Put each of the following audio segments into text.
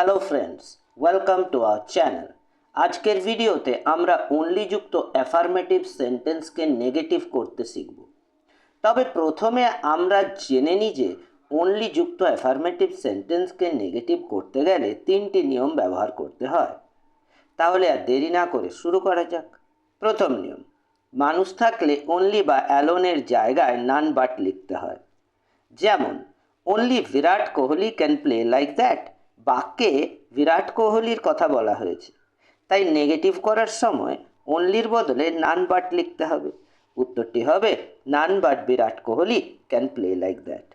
Hello friends welcome to our channel আজকের ভিডিওতে আমরা অনলি যুক্ত অ্যাফার্মেটিভ সেন্টেন্সকে নেগেটিভ করতে শিখব। তবে প্রথমে আমরা জেনে নিই যে অনলি যুক্ত অ্যাফার্মেটিভ সেন্টেন্সকে নেগেটিভ করতে গেলে তিনটি নিয়ম ব্যবহার করতে হয়। তাহলে আর দেরি না করে শুরু করা যাক। প্রথম নিয়ম, মানুষ থাকলে অনলি বা অ্যালোনের জায়গায় নান বাট লিখতে হয়। যেমন only Virat Kohli can play like that বাক্যে বিরাট কোহলির কথা বলা হয়েছে। তাই নেগেটিভ করার সময় অনলির বদলে নান বাট লিখতে হবে। উত্তরটি হবে none but Virat Kohli can play like that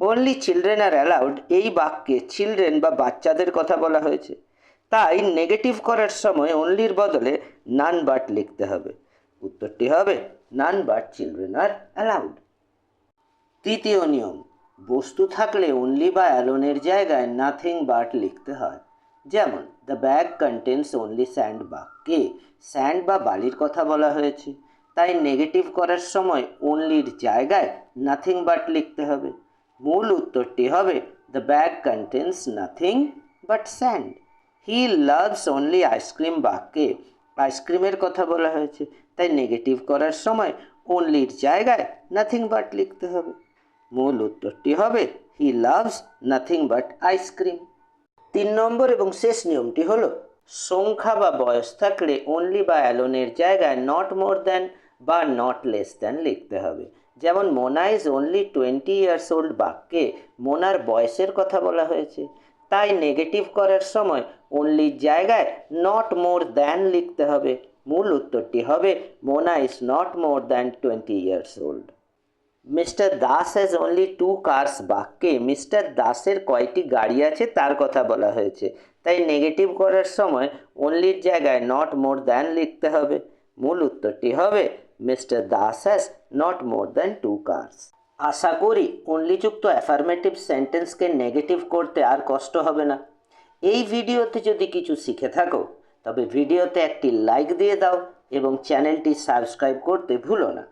only children are allowed এই বাক্যে চিলড্রেন বা বাচ্চাদের কথা বলা হয়েছে। তাই নেগেটিভ করার সময় অনলির বদলে নান বাট লিখতে হবে। উত্তরটি হবে none but children are allowed তৃতীয় নিয়ম বস্তু থাকলে অনলি বা অ্যালোনের জায়গায় নাথিং বাট লিখতে হয়। যেমন the bag contains only sand বাক্যে স্যান্ড বা বালির কথা বলা হয়েছে। তাই নেগেটিভ করার সময় অনলির জায়গায় নাথিং বাট লিখতে হবে। মূল উত্তরটি হবে the bag contains nothing but sand he loves only ice cream বাক্যে আইসক্রিমের কথা বলা হয়েছে। তাই নেগেটিভ করার সময় অনলির জায়গায় নাথিং বাট লিখতে হবে। মূল উত্তরটি হবে he loves nothing but ice cream তিন নম্বর এবং শেষ নিয়মটি হলো, সংখ্যা বা বয়স থাকলে অনলি বা অ্যালোনের জায়গায় নট মোর দ্যান বা নট লেস দ্যান লিখতে হবে। যেমন Mona is only twenty years old বাক্যে মোনার বয়সের কথা বলা হয়েছে। তাই নেগেটিভ করার সময় অনলির জায়গায় নট মোর দ্যান লিখতে হবে। মূল উত্তরটি হবে Mona is not more than twenty years old mister Das has only two cars বাক্যে মিস্টার দাসের কয়টি গাড়ি আছে তার কথা বলা হয়েছে। তাই নেগেটিভ করার সময় অনলির জায়গায় নট মোর দ্যান লিখতে হবে। মূল উত্তরটি হবে, mister Das has not more than two cars আশা করি অনলিযুক্ত অ্যাফার্মেটিভ সেন্টেন্সকে নেগেটিভ করতে আর কষ্ট হবে না। এই ভিডিওতে যদি কিছু শিখে থাকো, তবে ভিডিওতে একটি লাইক দিয়ে দাও এবং চ্যানেলটি সাবস্ক্রাইব করতে ভুলো না।